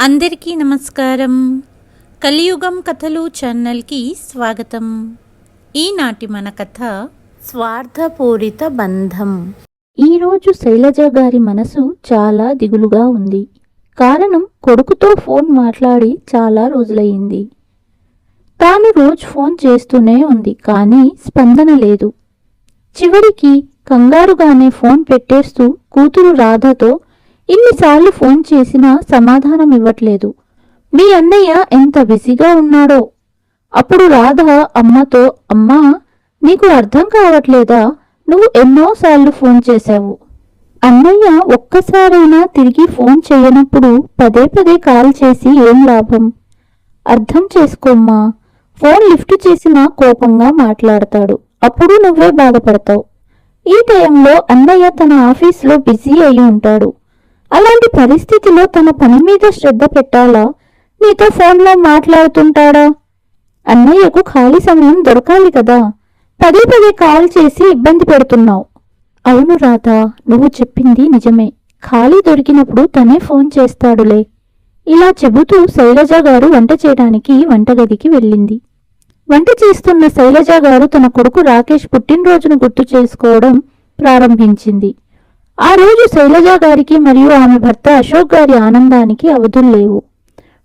అందరికీ నమస్కారం. కలియుగం కథలు ఛానల్కి స్వాగతం. ఈనాటి మన కథ స్వార్థపూరిత బంధం. ఈరోజు శైలజ గారి మనసు చాలా దిగులుగా ఉంది. కారణం కొడుకుతో ఫోన్ మాట్లాడి చాలా రోజులయ్యింది. తాను రోజు ఫోన్ చేస్తూనే ఉంది కానీ స్పందన లేదు. చివరికి కంగారుగానే ఫోన్ పెట్టేస్తూ కూతురు రాధతో ఇన్నిసార్లు ఫోన్ చేసినా సమాధానం ఇవ్వట్లేదు. మీ అన్నయ్య ఎంత బిజీగా ఉన్నాడో. అప్పుడు రాధ అమ్మతో అమ్మా నీకు అర్థం కావట్లేదా? నువ్వు ఎన్నోసార్లు ఫోన్ చేశావు. అన్నయ్య ఒక్కసారైనా తిరిగి ఫోన్ చేయనప్పుడు పదే పదే కాల్ చేసి ఏం లాభం? అర్థం చేసుకోమ్మా. ఫోన్ లిఫ్ట్ చేసినా కోపంగా మాట్లాడతాడు. అప్పుడు నువ్వే బాధపడతావు. ఈ టైంలో అన్నయ్య తన ఆఫీస్లో బిజీ అయి ఉంటాడు. అలాంటి పరిస్థితిలో తన పని మీద శ్రద్ధ పెట్టాలా? నీతో ఫోన్లో మాట్లాడుతుంటాడా? అన్నయ్యకు ఖాళీ సమయం దొరకాలి కదా. పదే పదే కాల్ చేసి ఇబ్బంది పెడుతున్నావు. అవును రాధా నువ్వు చెప్పింది నిజమే. ఖాళీ దొరికినప్పుడు తనే ఫోన్ చేస్తాడులే. ఇలా చెబుతూ శైలజ గారు వంట చేయడానికి వంటగదికి వెళ్ళింది. వంట చేస్తున్న శైలజ గారు తన కొడుకు రాకేష్ పుట్టినరోజును గుర్తు చేసుకోవడం ప్రారంభించింది. ఆ రోజు శైలజ గారికి మరియు ఆమె భర్త అశోక్ గారి ఆనందానికి అవధులు లేవు.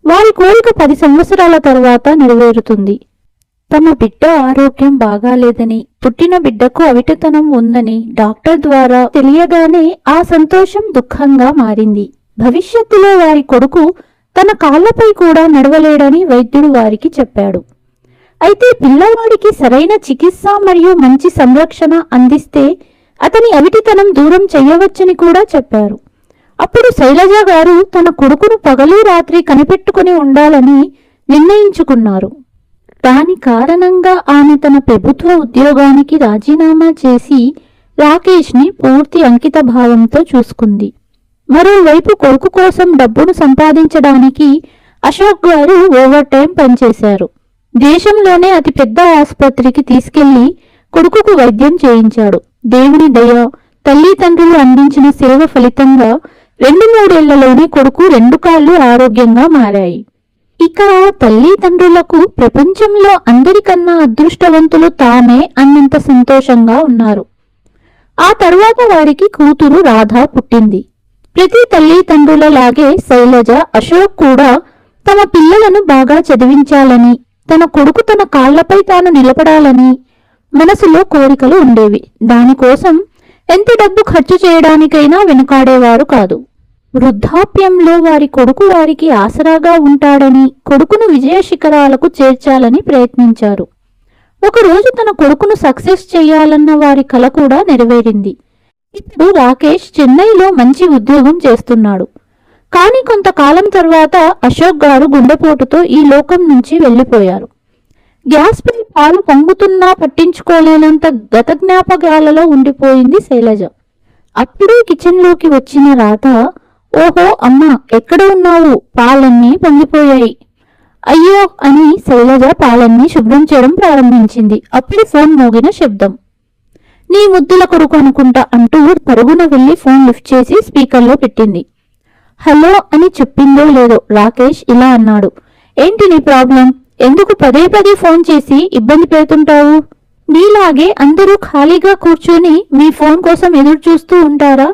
వారి కోరిక పది సంవత్సరాల తర్వాత నెరవేరుతుంది. తమ బిడ్డ ఆరోగ్యం బాగాలేదని పుట్టిన బిడ్డకు అవిటతనం ఉందని డాక్టర్ ద్వారా తెలియగానే ఆ సంతోషం దుఃఖంగా మారింది. భవిష్యత్తులో వారి కొడుకు తన కాళ్ళపై కూడా నడవలేడని వైద్యుడు వారికి చెప్పాడు. అయితే పిల్లవాడికి సరైన చికిత్స మరియు మంచి సంరక్షణ అందిస్తే అతని అవిటితనం దూరం చెయ్యవచ్చని కూడా చెప్పారు. అప్పుడు శైలజ గారు తన కొడుకును పగలు రాత్రి కనిపెట్టుకుని ఉండాలని నిర్ణయించుకున్నారు. దాని కారణంగా ఆమె తన ప్రభుత్వ ఉద్యోగానికి రాజీనామా చేసి రాకేష్ని పూర్తి అంకిత భావంతో చూసుకుంది. మరోవైపు కొడుకు కోసం డబ్బును సంపాదించడానికి అశోక్ గారు ఓవర్ టైం పనిచేశారు. దేశంలోనే అతిపెద్ద ఆసుపత్రికి తీసుకెళ్ళి కొడుకుకు వైద్యం చేయించాడు. దేవుని దయ తల్లిదండ్రులు అందించిన సేవ ఫలితంగా రెండు మూడేళ్ళలోనే కొడుకు రెండు కాళ్ళు ఆరోగ్యంగా మారాయి. ఇక తల్లిదండ్రులకు ప్రపంచంలో అందరికన్నా అదృష్టవంతులు తామే అన్నంత సంతోషంగా ఉన్నారు. ఆ తరువాత వారికి కూతురు రాధ పుట్టింది. ప్రతి తల్లిదండ్రులలాగే శైలజ అశోక్ కూడా తమ పిల్లలను బాగా చదివించాలని తన కొడుకు తన కాళ్ళపై తాను నిలబడాలని మనసులో కోరికలు ఉండేవి. దానికోసం ఎంత డబ్బు ఖర్చు చేయడానికైనా వెనుకాడేవారు కాదు. వృద్ధాప్యంలో వారి కొడుకు వారికి ఆసరాగా ఉంటాడని కొడుకును విజయ శిఖరాలకు చేర్చాలని ప్రయత్నించారు. ఒకరోజు తన కొడుకును సక్సెస్ చేయాలన్న వారి కల కూడా నెరవేరింది. ఇప్పుడు రాకేష్ చెన్నైలో మంచి ఉద్యోగం చేస్తున్నాడు. కానీ కొంతకాలం తర్వాత అశోక్ గారు గుండెపోటుతో ఈ లోకం నుంచి వెళ్ళిపోయారు గ్యాస్ పై పాలు పొంగుతున్నా పట్టించుకోలేనంత గత జ్ఞాపకాలలో ఉండిపోయింది శైలజ. అప్పుడే కిచెన్లోకి వచ్చిన రాధ ఓహో అమ్మ ఎక్కడ ఉన్నావు పాలన్నీ పొంగిపోయాయి. అయ్యో అని శైలజ పాలన్నీ శుభ్రం చేయడం ప్రారంభించింది. అప్పుడు ఫోన్ మోగిన శబ్దం. నీ ముద్దుల కొడుకు అనుకుంటా అంటూ పరుగున వెళ్ళి ఫోన్ లిఫ్ట్ చేసి స్పీకర్లో పెట్టింది. హలో అని చెప్పిందో లేదో రాకేష్ ఇలా అన్నాడు. ఏంటి నీ ప్రాబ్లం? ఎందుకు పదే పదే ఫోన్ చేసి ఇబ్బంది పెడుతుంటావు? నీలాగే అందరూ ఖాళీగా కూర్చొని మీ ఫోన్ కోసం ఎదురు చూస్తూ ఉంటారా?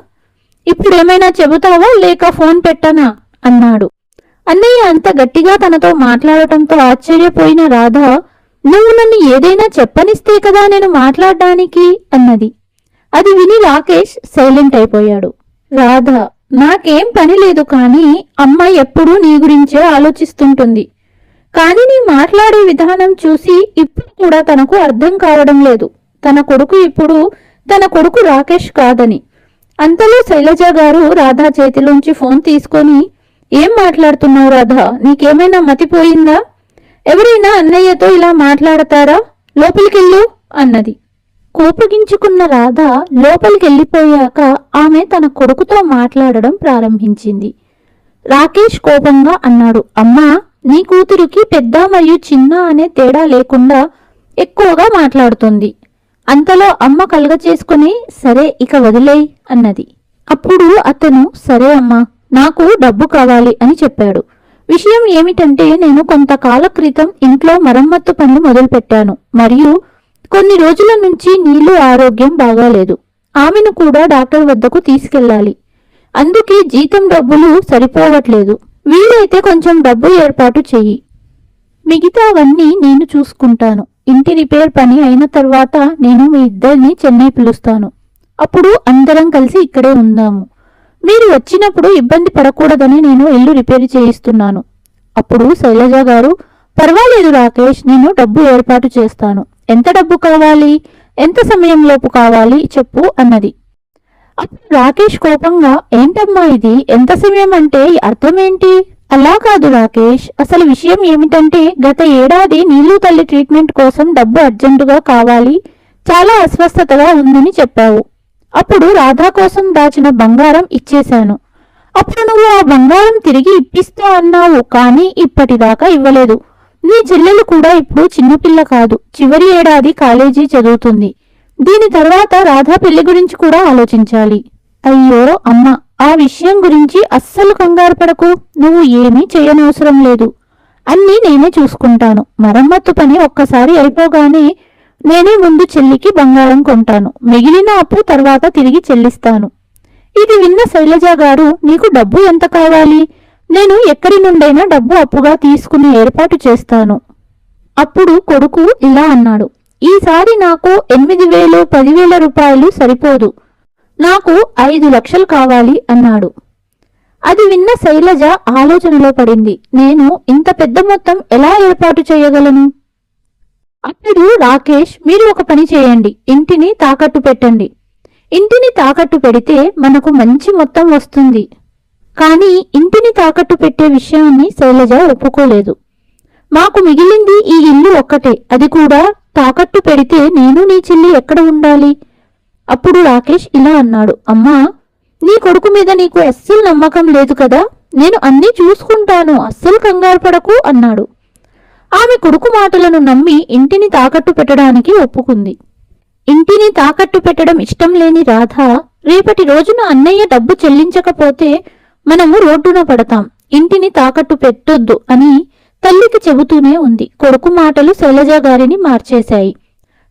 ఇప్పుడు ఏమైనా చెబుతావా లేక ఫోన్ పెట్టనా? అన్నాడు. అన్నయ్య అంత గట్టిగా తనతో మాట్లాడటంతో ఆశ్చర్యపోయిన రాధ నువ్వు నన్ను ఏదైనా చెప్పనిస్తే కదా నేను మాట్లాడడానికి? అన్నది. అది విని రాకేష్ సైలెంట్ అయిపోయాడు. రాధ నాకేం పని లేదు కానీ అమ్మ ఎప్పుడూ నీ గురించే ఆలోచిస్తుంటుంది. కానీ నీ మాట్లాడే విధానం చూసి ఇప్పుడు కూడా తనకు అర్థం కావడం లేదు. తన కొడుకు ఇప్పుడు తన కొడుకు రాకేష్ కాదని. అంతలో శైలజ గారు రాధా చేతిలోంచి ఫోన్ తీసుకొని ఏం మాట్లాడుతున్నావు రాధా? నీకేమైనా మతిపోయిందా? ఎవరైనా అన్నయ్యతో ఇలా మాట్లాడతారా? లోపలికెళ్ళు అన్నది. కోపగించుకున్న రాధ లోపలికెళ్ళిపోయాక ఆమె తన కొడుకుతో మాట్లాడడం ప్రారంభించింది. రాకేష్ కోపంగా అన్నాడు అమ్మా నీ కూతురికి పెద్ద మరియు చిన్న అనే తేడా లేకుండా ఎక్కువగా మాట్లాడుతుంది. అంతలో అమ్మ కలగచేసుకుని సరే ఇక వదిలేయ్ అన్నది. అప్పుడు అతను సరే అమ్మా నాకు డబ్బు కావాలి అని చెప్పాడు. విషయం ఏమిటంటే నేను కొంతకాల క్రితం ఇంట్లో మరమ్మత్తు పనులు మొదలుపెట్టాను. మరియు కొన్ని రోజుల నుంచి నీళ్ళు ఆరోగ్యం బాగాలేదు. ఆమెను కూడా డాక్టర్ వద్దకు తీసుకెళ్ళాలి. అందుకే జీతం డబ్బులు సరిపోవట్లేదు. వీలైతే కొంచెం డబ్బు ఏర్పాటు చెయ్యి. మిగతావన్నీ నేను చూసుకుంటాను. ఇంటి రిపేర్ పని అయిన తర్వాత నేను మీ ఇద్దరిని చెన్నై పిలుస్తాను. అప్పుడు అందరం కలిసి ఇక్కడే ఉందాము. మీరు వచ్చినప్పుడు ఇబ్బంది పడకూడదని నేను ఇల్లు రిపేర్ చేయిస్తున్నాను. అప్పుడు శైలజ గారు పర్వాలేదు రాకేష్ నేను డబ్బు ఏర్పాటు చేస్తాను. ఎంత డబ్బు కావాలి? ఎంత సమయంలోపు కావాలి? చెప్పు అన్నది. అప్పుడు రాకేష్ కోపంగా ఏంటమ్మా ఇది? ఎంత సమయం అంటే అర్థమేంటి? అలా కాదు రాకేష్. అసలు విషయం ఏమిటంటే గత ఏడాది నీళ్ళు తల్లి ట్రీట్మెంట్ కోసం డబ్బు అర్జెంటుగా కావాలి. చాలా అస్వస్థతగా ఉందని చెప్పావు. అప్పుడు రాధా కోసం దాచిన బంగారం ఇచ్చేశాను. అప్పుడు నువ్వు ఆ బంగారం తిరిగి ఇప్పిస్తా అన్నావు కానీ ఇప్పటిదాకా ఇవ్వలేదు. నీ చెల్లెలు కూడా ఇప్పుడు చిన్నపిల్ల కాదు. చివరి ఏడాది కాలేజీ చదువుతుంది. దీని తర్వాత రాధా పెళ్ళి గురించి కూడా ఆలోచించాలి. అయ్యో అమ్మ ఆ విషయం గురించి అస్సలు కంగారు పడకు. నువ్వు ఏమీ చేయనవసరం లేదు. అన్నీ నేనే చూసుకుంటాను. మరమ్మత్తు పని ఒక్కసారి అయిపోగానే నేనే ముందు చెల్లికి బంగారం కొంటాను. మిగిలిన అప్పు తర్వాత తిరిగి చెల్లిస్తాను. ఇది విన్న శైలజ గారు నీకు డబ్బు ఎంత కావాలి? నేను ఎక్కడి నుండైనా డబ్బు అప్పుగా తీసుకుని ఏర్పాటు చేస్తాను. అప్పుడు కొడుకు ఇలా అన్నాడు. ఈసారి నాకు ఎనిమిది వేలు పదివేల రూపాయలు సరిపోదు. నాకు ఐదు లక్షలు కావాలి అన్నాడు. అది విన్న శైలజ ఆలోచనలో పడింది. నేను ఇంత పెద్ద మొత్తం ఎలా ఏర్పాటు చేయగలను? అప్పుడు రాకేష్ మీరు ఒక పని చేయండి. ఇంటిని తాకట్టు పెట్టండి. ఇంటిని తాకట్టు పెడితే మనకు మంచి మొత్తం వస్తుంది. కానీ ఇంటిని తాకట్టు పెట్టే విషయాన్ని శైలజ ఒప్పుకోలేదు. మాకు మిగిలింది ఈ ఇల్లు ఒక్కటే. అది కూడా తాకట్టు పెడితే నేను నీ చెల్లి ఎక్కడ ఉండాలి? అప్పుడు రాకేష్ ఇలా అన్నాడు. అమ్మా నీ కొడుకు మీద నీకు అస్సలు నమ్మకం లేదు కదా? నేను అన్నీ చూసుకుంటాను అస్సలు కంగారు పడకు అన్నాడు. ఆమె కొడుకు మాటలను నమ్మి ఇంటిని తాకట్టు పెట్టడానికి ఒప్పుకుంది. ఇంటిని తాకట్టు పెట్టడం ఇష్టం లేని రాధ రేపటి రోజున అన్నయ్య డబ్బు చెల్లించకపోతే మనము రోడ్డున పడతాం ఇంటిని తాకట్టు పెట్టొద్దు అని తల్లికి చెబుతూనే ఉంది. కొడుకు మాటలు శైలజ గారిని మార్చేశాయి.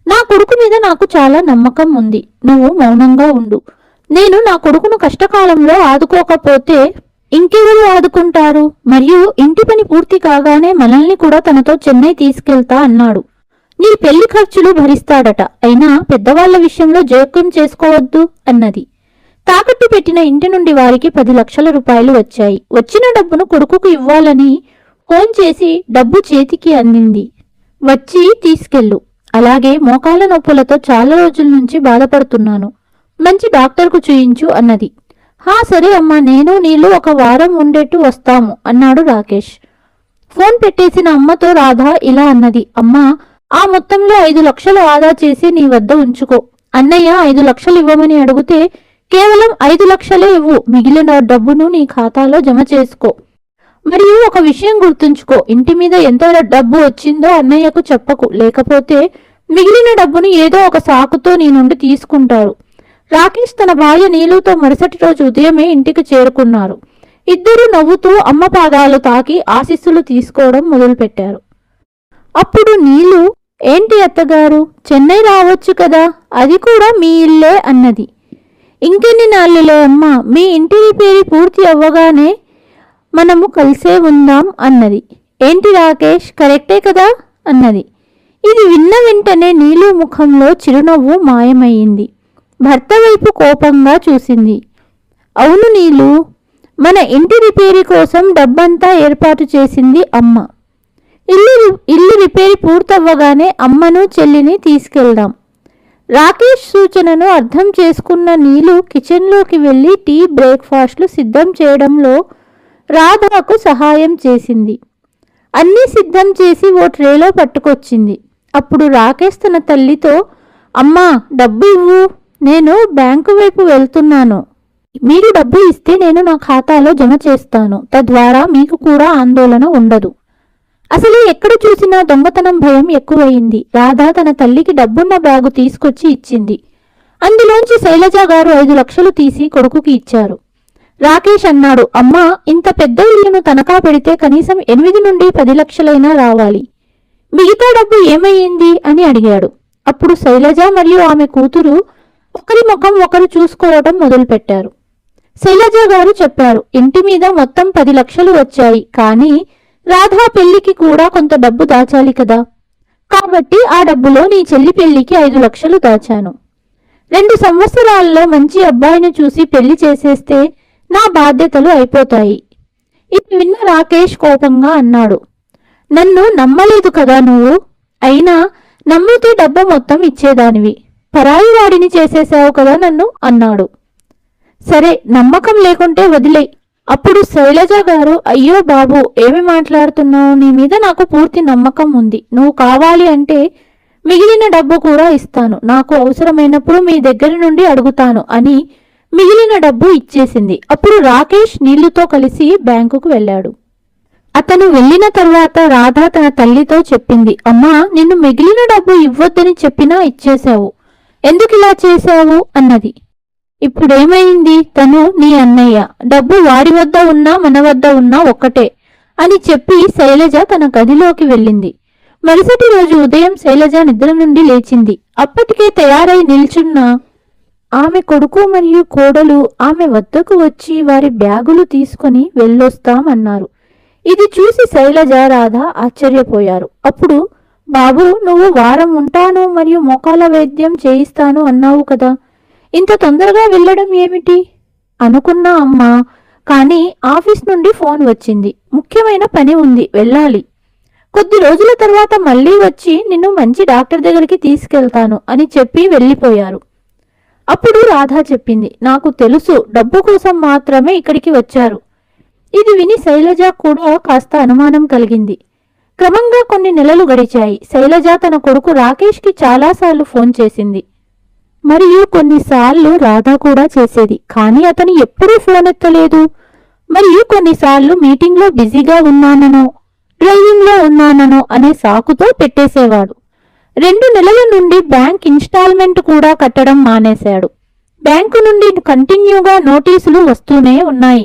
నా కొడుకు మీద నాకు చాలా నమ్మకం ఉంది. నువ్వు మౌనంగా ఉండు. నేను నా కొడుకును కష్టకాలంలో ఆదుకోకపోతే ఇంకెవరు ఆదుకుంటారు? మరియు ఇంటి పని పూర్తి కాగానే మనల్ని కూడా తనతో చెన్నై తీసుకెళ్తా అన్నాడు. నీ పెళ్ళి ఖర్చులు భరిస్తాడట. అయినా పెద్దవాళ్ళ విషయంలో జోక్యం చేసుకోవద్దు అన్నది. తాకట్టు పెట్టిన ఇంటి నుండి వారికి పది లక్షల రూపాయలు వచ్చాయి. వచ్చిన డబ్బును కొడుకుకు ఇవ్వాలని ఫోన్ చేసి డబ్బు చేతికి అందింది. వచ్చి తీసుకెళ్ళు. అలాగే మోకాళ్ళ నొప్పులతో చాలా రోజుల నుంచి బాధపడుతున్నాను. మంచి డాక్టర్కు చూయించు అన్నది. హా సరే అమ్మా నేను నీళ్ళు ఒక వారం ఉండేట్టు వస్తాము అన్నాడు రాకేష్. ఫోన్ పెట్టేసిన అమ్మతో రాధ ఇలా అన్నది. అమ్మా ఆ మొత్తంలో ఐదు లక్షలు ఆదా చేసి నీ వద్ద ఉంచుకో. అన్నయ్య ఐదు లక్షలు ఇవ్వమని అడిగితే కేవలం ఐదు లక్షలే ఇవ్వు. మిగిలిన డబ్బును నీ ఖాతాలో జమ చేసుకో. మరియు ఒక విషయం గుర్తుంచుకో. ఇంటి మీద ఎంత డబ్బు వచ్చిందో అన్నయ్యకు చెప్పకు. లేకపోతే మిగిలిన డబ్బును ఏదో ఒక సాకుతో నీ నుండి తీసుకుంటారు. రాకేష్ తన భార్య నీలుతో మరుసటి రోజు ఉదయమే ఇంటికి చేరుకున్నారు. ఇద్దరు నవ్వుతూ అమ్మ పాదాలు తాకి ఆశీస్సులు తీసుకోవడం మొదలుపెట్టారు. అప్పుడు నీలు ఏంటి అత్తగారు? చెన్నై రావచ్చు కదా? అది కూడా మీ ఇల్లే అన్నది. ఇంకెన్ని నాళ్ళులే అమ్మ? మీ ఇంటి రిపేరీ పూర్తి అవ్వగానే మనము కలిసే ఉందాం అన్నది. ఏంటి రాకేష్? కరెక్టే కదా? అన్నది. ఇది విన్న వెంటనే నీలు ముఖంలో చిరునవ్వు మాయమయ్యింది. భర్త వైపు కోపంగా చూసింది. అవును నీలు మన ఇంటి రిపేరీ కోసం డబ్బంతా ఏర్పాటు చేసింది అమ్మ. ఇల్లు ఇల్లు రిపేరీ పూర్తవ్వగానే అమ్మను చెల్లిని తీసుకెళ్దాం. రాకేష్ సూచనను అర్థం చేసుకున్న నీలు కిచెన్లోకి వెళ్ళి టీ బ్రేక్ఫాస్ట్లు సిద్ధం చేయడంలో రాధాకు సహాయం చేసింది. అన్నీ సిద్ధం చేసి ఓ ట్రేలో పట్టుకొచ్చింది. అప్పుడు రాకేష్ తన తల్లితో అమ్మా డబ్బు ఇవ్వు. నేను బ్యాంకు వైపు వెళ్తున్నాను. మీరు డబ్బు ఇస్తే నేను నా ఖాతాలో జమ చేస్తాను. తద్వారా మీకు కూడా ఆందోళన ఉండదు. అసలు ఎక్కడ చూసినా దొంగతనం భయం ఎక్కువయింది రాధ తన తల్లికి డబ్బున్న బ్యాగు తీసుకొచ్చి ఇచ్చింది. అందులోంచి శైలజ గారు ఐదు లక్షలు తీసి కొడుకుకి ఇచ్చారు. రాకేష్ అన్నాడు అమ్మా ఇంత పెద్ద ఇల్లును తనఖా పెడితే కనీసం ఎనిమిది నుండి పది లక్షలైనా రావాలి. మిగతా డబ్బు ఏమయ్యింది? అని అడిగాడు. అప్పుడు శైలజ మరియు ఆమె కూతురు ఒకరి ముఖం ఒకరు చూసుకోవటం మొదలుపెట్టారు. శైలజ గారు చెప్పారు ఇంటి మీద మొత్తం పది లక్షలు వచ్చాయి కానీ రాధా పెళ్ళికి కూడా కొంత డబ్బు దాచాలి కదా. కాబట్టి ఆ డబ్బులో నీ చెల్లి పెళ్ళికి ఐదు లక్షలు దాచాను. రెండు సంవత్సరాల్లో మంచి అబ్బాయిని చూసి పెళ్ళి చేసేస్తే నా బాధ్యతలు అయిపోతాయి. ఇది విన్న రాకేష్ కోపంగా అన్నాడు. నన్ను నమ్మలేదు కదా నువ్వు? అయినా నమ్మితే డబ్బు మొత్తం ఇచ్చేదానివి. పరాయి వాడిని చేసేసావు కదా నన్ను? అన్నాడు. సరే నమ్మకం లేకుంటే వదిలే. అప్పుడు శైలజ గారు అయ్యో బాబు ఏమి మాట్లాడుతున్నావు? నీ మీద నాకు పూర్తి నమ్మకం ఉంది. నువ్వు కావాలి అంటే మిగిలిన డబ్బు కూడా ఇస్తాను. నాకు అవసరమైనప్పుడు మీ దగ్గర నుండి అడుగుతాను అని మిగిలిన డబ్బు ఇచ్చేసింది. అప్పుడు రాకేష్ నీళ్ళుతో కలిసి బ్యాంకుకు వెళ్ళాడు. అతను వెళ్ళిన తర్వాత రాధ తన తల్లితో చెప్పింది అమ్మా నిన్ను మిగిలిన డబ్బు ఇవ్వొద్దని చెప్పినా ఇచ్చేశావు. ఎందుకు ఇలా చేశావు? అన్నది. ఇప్పుడేమైంది? తను నీ అన్నయ్య. డబ్బు వాడి వద్ద ఉన్నా మన వద్ద ఉన్నా ఒక్కటే అని చెప్పి శైలజ తన గదిలోకి వెళ్ళింది. మరుసటి రోజు ఉదయం శైలజ నిద్ర నుండి లేచింది. అప్పటికే తయారై నిల్చున్న ఆమె కొడుకు మరియు కోడలు ఆమె వద్దకు వచ్చి వారి బ్యాగులు తీసుకొని వెళ్ళొస్తామన్నారు. ఇది చూసి శైలజ రాధ ఆశ్చర్యపోయారు. అప్పుడు బాబు నువ్వు వారం ఉంటాను మరియు మోకాల వైద్యం చేయిస్తాను అన్నావు కదా. ఇంత తొందరగా వెళ్ళడం ఏమిటి? అనుకున్నా అమ్మా కానీ ఆఫీస్ నుండి ఫోన్ వచ్చింది. ముఖ్యమైన పని ఉంది వెళ్ళాలి. కొద్ది రోజుల తర్వాత మళ్ళీ వచ్చి నిన్ను మంచి డాక్టర్ దగ్గరికి తీసుకెళ్తాను అని చెప్పి వెళ్ళిపోయారు. అప్పుడు రాధా చెప్పింది నాకు తెలుసు డబ్బు కోసం మాత్రమే ఇక్కడికి వచ్చారు. ఇది విని శైలజ కూడా కాస్త అనుమానం కలిగింది. క్రమంగా కొన్ని నెలలు గడిచాయి. శైలజ తన కొడుకు రాకేష్కి చాలాసార్లు ఫోన్ చేసింది. మరియు కొన్నిసార్లు రాధా కూడా చేసేది. కానీ అతను ఎప్పుడూ ఫోన్ ఎత్తలేదు. మరియు కొన్నిసార్లు మీటింగ్లో బిజీగా ఉన్నాననో డ్రైవింగ్లో ఉన్నాననో అనే సాకుతో పెట్టేసేవాడు. రెండు నెలల నుండి బ్యాంక్ ఇన్స్టాల్మెంట్ కూడా కట్టడం మానేశాడు. బ్యాంకు నుండి కంటిన్యూగా నోటీసులు వస్తూనే ఉన్నాయి.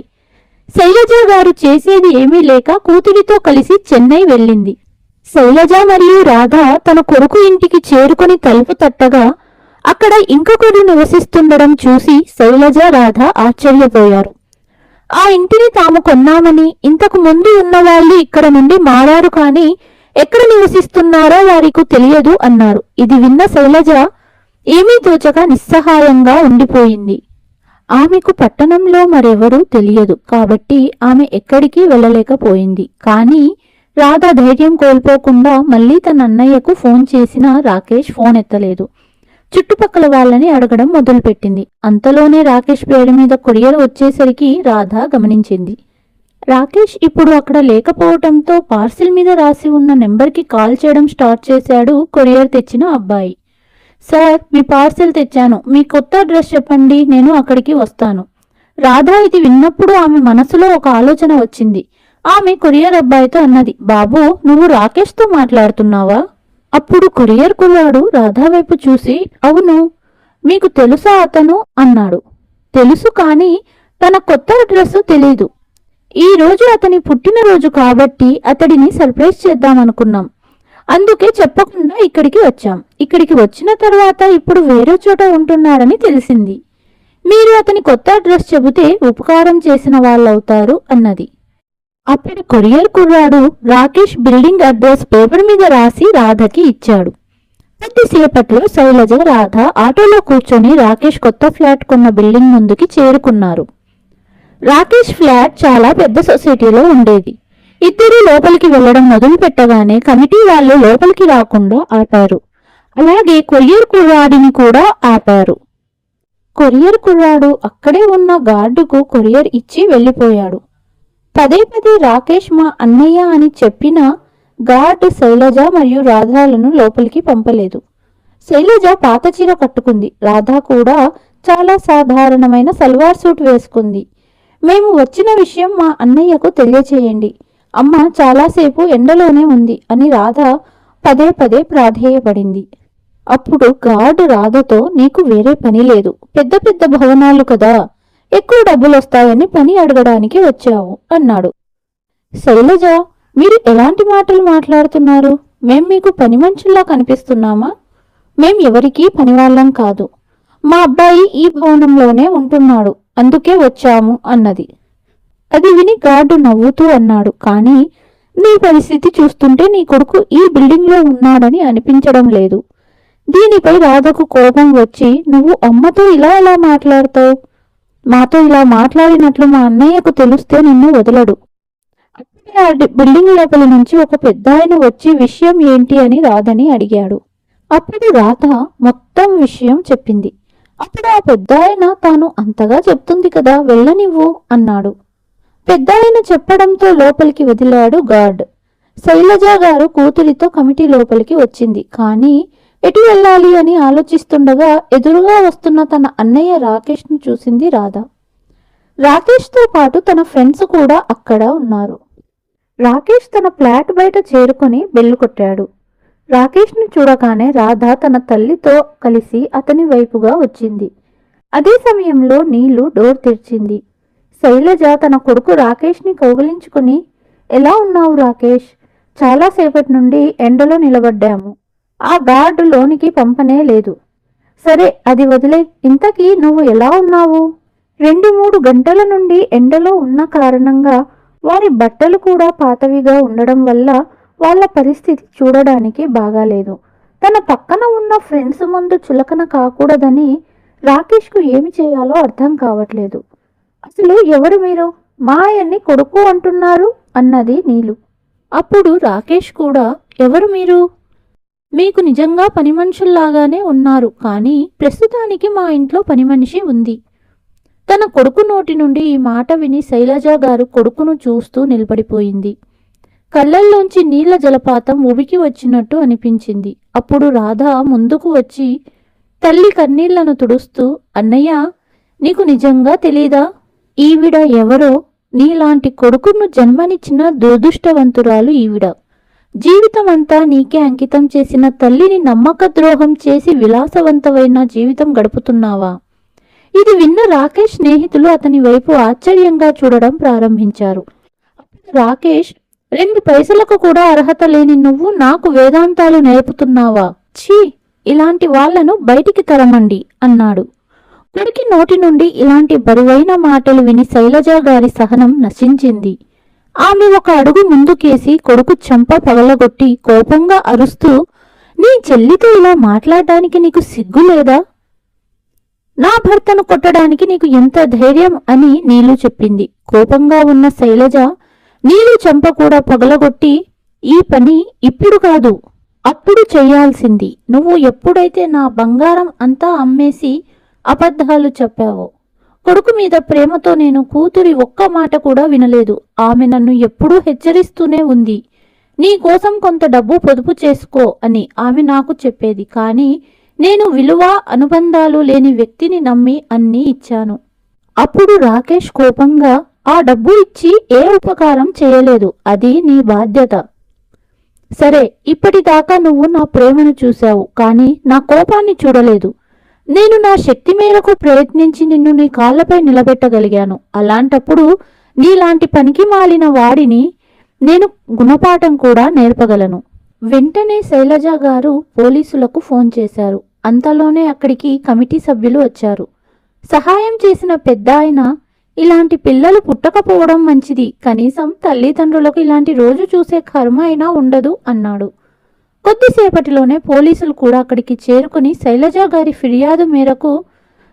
శైలజ గారు చేసేది ఏమీ లేక కూతురితో కలిసి చెన్నై వెళ్ళింది. శైలజ మరియు రాధ తన కొడుకు ఇంటికి చేరుకొని తలుపు తట్టగా అక్కడ ఇంకొకరు నివసిస్తుండడం చూసి శైలజ రాధ ఆశ్చర్యపోయారు. ఆ ఇంటిని తాము కొన్నామని ఇంతకు ముందు ఉన్న వాళ్ళు ఇక్కడ నుండి మారారు కానీ ఎక్కడ నివసిస్తున్నారో వారికి తెలియదు అన్నారు. ఇది విన్న శైలజ ఏమీ తోచక నిస్సహాయంగా ఉండిపోయింది. ఆమెకు పట్టణంలో మరెవరూ తెలియదు. కాబట్టి ఆమె ఎక్కడికి వెళ్ళలేకపోయింది. కానీ రాధ ధైర్యం కోల్పోకుండా మళ్ళీ తన అన్నయ్యకు ఫోన్ చేసినా రాకేష్ ఫోన్ ఎత్తలేదు. చుట్టుపక్కల వాళ్ళని అడగడం మొదలుపెట్టింది. అంతలోనే రాకేష్ పేరు మీద కొరియర్ వచ్చేసరికి రాధ గమనించింది. రాకేష్ ఇప్పుడు అక్కడ లేకపోవటంతో పార్సిల్ మీద రాసి ఉన్న నెంబర్కి కాల్ చేయడం స్టార్ట్ చేశాడు కొరియర్ తెచ్చిన అబ్బాయి. సార్ మీ పార్సిల్ తెచ్చాను. మీ కొత్త అడ్రస్ చెప్పండి. నేను అక్కడికి వస్తాను. రాధా ఇది విన్నప్పుడు ఆమె మనసులో ఒక ఆలోచన వచ్చింది. ఆమె కొరియర్ అబ్బాయితో అన్నది బాబు నువ్వు రాకేష్తో మాట్లాడుతున్నావా? అప్పుడు కొరియర్ కుర్రాడు రాధా వైపు చూసి అవును మీకు తెలుసా అతను? అన్నాడు. తెలుసు కానీ తన కొత్త అడ్రస్ తెలీదు. ఈ రోజు అతని పుట్టినరోజు కాబట్టి అతడిని సర్ప్రైజ్ చేద్దామనుకున్నాం అందుకే చెప్పకుండా ఇక్కడికి వచ్చాం. ఇక్కడికి వచ్చిన తర్వాత ఇప్పుడు వేరే చోట ఉంటున్నాడని తెలిసింది. మీరు అతని కొత్త అడ్రస్ చెబితే ఉపకారం చేసిన వాళ్ళవుతారు అన్నది. అప్పుడు కొరియర్ కుర్రాడు రాకేష్ బిల్డింగ్ అడ్రస్ పేపర్ మీద రాసి రాధకి ఇచ్చాడు. కొద్దిసేపట్లో శైలజ రాధ ఆటోలో కూర్చొని రాకేష్ కొత్త ఫ్లాట్ కొన్న బిల్డింగ్ ముందుకి చేరుకున్నారు. రాకేష్ ఫ్లాట్ చాలా పెద్ద సొసైటీలో ఉండేది. ఇద్దరు లోపలికి వెళ్ళడం మొదలు పెట్టగానే కమిటీ వాళ్ళు లోపలికి రాకుండా ఆపారు. అలాగే కొరియర్ కుర్రాడిని కూడా ఆపారు. కొరియర్ కుర్రాడు అక్కడే ఉన్న గార్డుకు కొరియర్ ఇచ్చి వెళ్ళిపోయాడు. పదే పదే రాకేష్ మా అన్నయ్య అని చెప్పిన గార్డ్ శైలజ మరియు రాధాలను లోపలికి పంపలేదు. శైలజ పాత చీర కట్టుకుంది. రాధా కూడా చాలా సాధారణమైన సల్వార్ సూట్ వేసుకుంది. మేము వచ్చిన విషయం మా అన్నయ్యకు తెలియచేయండి. అమ్మ చాలాసేపు ఎండలోనే ఉంది అని రాధ పదే పదే ప్రాధేయపడింది. అప్పుడు గాడు రాధతో నీకు వేరే పని లేదు. పెద్ద పెద్ద భవనాలు కదా. ఎక్కువ డబ్బులు వస్తాయని పని అడగడానికి వచ్చావు అన్నాడు. శైలజ మీరు ఎలాంటి మాటలు మాట్లాడుతున్నారు? మేం మీకు పని మనుషుల్లా కనిపిస్తున్నామా? మేం ఎవరికీ పనివాళ్ళం కాదు. మా అబ్బాయి ఈ భవనంలోనే ఉంటున్నాడు. అందుకే వచ్చాము అన్నది. అది విని గార్డు నవ్వుతూ అన్నాడు. కానీ నీ పరిస్థితి చూస్తుంటే నీ కొడుకు ఈ బిల్డింగ్లో ఉన్నాడని అనిపించడం లేదు. దీనిపై రాధకు కోపం వచ్చి నువ్వు అమ్మతో ఇలా ఎలా మాట్లాడతావు? మాతో ఇలా మాట్లాడినట్లు మా అన్నయ్యకు తెలిస్తే నిన్ను వదలడు. అప్పుడే ఆ బిల్డింగ్ లోపల నుంచి ఒక పెద్ద ఆయన వచ్చి విషయం ఏంటి? అని రాధని అడిగాడు. అప్పుడు రాధ మొత్తం విషయం చెప్పింది. అప్పుడు ఆ పెద్దాయన తాను అంతగా చెప్తుంది కదా వెళ్ళనివ్వు అన్నాడు. పెద్దాయన చెప్పడంతో లోపలికి వదిలాడు గార్డ్. శైలజ గారు కూతురితో కమిటీ లోపలికి వచ్చింది. కానీ ఎటు వెళ్ళాలి అని ఆలోచిస్తుండగా ఎదురుగా వస్తున్న తన అన్నయ్య రాకేష్ను చూసింది రాధ. రాకేష్తో పాటు తన ఫ్రెండ్స్ కూడా అక్కడ ఉన్నారు. రాకేష్ తన ఫ్లాట్ బయట చేరుకొని బెల్లు కొట్టాడు. రాకేష్ను చూడగానే రాధ తన తల్లితో కలిసి అతని వైపుగా వచ్చింది. అదే సమయంలో నీళ్ళు డోర్ తెరిచింది. శైలజ తన కొడుకు రాకేష్ని కౌగిలించుకుని ఎలా ఉన్నావు రాకేష్? చాలాసేపటి నుండి ఎండలో నిలబడ్డాము. ఆ గార్డు లోనికి పంపనే లేదు. సరే అది వదిలే. ఇంతకీ నువ్వు ఎలా ఉన్నావు? రెండు మూడు గంటల నుండి ఎండలో ఉన్న కారణంగా వారి బట్టలు కూడా పాతవిగా ఉండడం వల్ల వాళ్ళ పరిస్థితి చూడడానికి బాగాలేదు. తన పక్కన ఉన్న ఫ్రెండ్స్ ముందు చులకన కాకూడదని రాకేష్కు ఏమి చేయాలో అర్థం కావట్లేదు. అసలు ఎవరు మీరు? మా ఆయన్ని కొడుకు అంటున్నారు? అన్నది నీలు. అప్పుడు రాకేష్ కూడా ఎవరు మీరు? మీకు నిజంగా పని మనుషుల్లాగానే ఉన్నారు కానీ ప్రస్తుతానికి మా ఇంట్లో పని మనిషి ఉంది. తన కొడుకు నోటి నుండి ఈ మాట విని శైలజ గారు కొడుకును చూస్తూ నిలబడిపోయింది. కళ్ళల్లోంచి నీళ్ళ జలపాతం ఉబికి వచ్చినట్టు అనిపించింది. అప్పుడు రాధ ముందుకు వచ్చి తల్లి కన్నీళ్ళను తుడుస్తూ అన్నయ్య నీకు నిజంగా తెలీదా? ఈవిడ ఎవరో? నీలాంటి కొడుకును జన్మనిచ్చిన దురదృష్టవంతురాలు ఈవిడ. జీవితమంతా నీకే అంకితం చేసిన తల్లిని నమ్మక ద్రోహం చేసి విలాసవంతమైన జీవితం గడుపుతున్నావా? ఇది విన్న రాకేష్ స్నేహితులు అతని వైపు ఆశ్చర్యంగా చూడడం ప్రారంభించారు. రాకేష్ రెండు పైసలకు కూడా అర్హత లేని నువ్వు నాకు వేదాంతాలు నేర్పుతున్నావా? ఛీ ఇలాంటి వాళ్ళను బయటికి తరమండి అన్నాడు. కొడుకి నోటి నుండి ఇలాంటి బరువైన మాటలు విని శైలజ గారి సహనం నశించింది. ఆమె ఒక అడుగు ముందుకేసి కొడుకు చెంప పగలగొట్టి కోపంగా అరుస్తూ నీ చెల్లితో ఇలా మాట్లాడడానికి నీకు సిగ్గు లేదా? నా భర్తను కొట్టడానికి నీకు ఎంత ధైర్యం అని నీలు చెప్పింది. కోపంగా ఉన్న శైలజ నీలు చెంప కూడా పగలగొట్టి ఈ పని ఇప్పుడు కాదు అప్పుడు చేయాల్సింది. నువ్వు ఎప్పుడైతే నా బంగారం అంతా అమ్మేసి అబద్ధాలు చెప్పావో కొడుకు మీద ప్రేమతో నేను కూతురి ఒక్క మాట కూడా వినలేదు. ఆమె నన్ను ఎప్పుడూ హెచ్చరిస్తూనే ఉంది. నీ కోసం కొంత డబ్బు పొదుపు చేసుకో అని ఆమె నాకు చెప్పేది. కానీ నేను విలువ అనుబంధాలు లేని వ్యక్తిని నమ్మి అన్నీ ఇచ్చాను. అప్పుడు రాకేష్ కోపంగా ఆ డబ్బు ఇచ్చి ఏ ఉపకారం చేయలేదు. అది నీ బాధ్యత. సరే ఇప్పటిదాకా నువ్వు నా ప్రేమను చూశావు కానీ నా కోపాన్ని చూడలేదు. నేను నా శక్తి మేరకు ప్రయత్నించి నిన్ను నీ కాళ్ళపై నిలబెట్టగలిగాను. అలాంటప్పుడు నీలాంటి పనికి మాలిన వాడిని నేను గుణపాఠం కూడా నేర్పగలను. వెంటనే శైలజ గారు పోలీసులకు ఫోన్ చేశారు. అంతలోనే అక్కడికి కమిటీ సభ్యులు వచ్చారు. సహాయం చేసిన పెద్ద ఆయన ఇలాంటి పిల్లలు పుట్టకపోవడం మంచిది. కనీసం తల్లిదండ్రులకు ఇలాంటి రోజు చూసే కర్మ అయినా ఉండదు అన్నాడు. కొద్దిసేపటిలోనే పోలీసులు కూడా అక్కడికి చేరుకుని శైలజ గారి ఫిర్యాదు మేరకు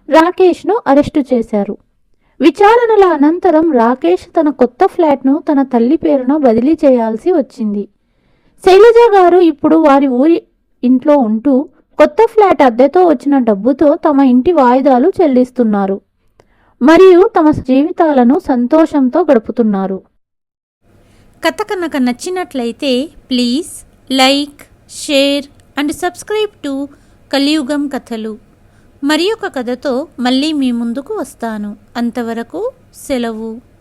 రాకేష్ను అరెస్టు చేశారు. విచారణల అనంతరం రాకేష్ తన కొత్త ఫ్లాట్ను తన తల్లి పేరున బదిలీ చేయాల్సి వచ్చింది. శైలజ గారు ఇప్పుడు వారి ఊరి ఇంట్లో ఉంటూ కొత్త ఫ్లాట్ అద్దెతో వచ్చిన డబ్బుతో తమ ఇంటి వాయిదాలు చెల్లిస్తున్నారు. మరియు తమ జీవితాలను సంతోషంతో గడుపుతున్నారు. కథ కనుక నచ్చినట్లయితే please like share and subscribe to Kaliyugam Kathalu. మరి ఒక కథతో మళ్ళీ మీ ముందుకు వస్తాను. అంతవరకు సెలవు.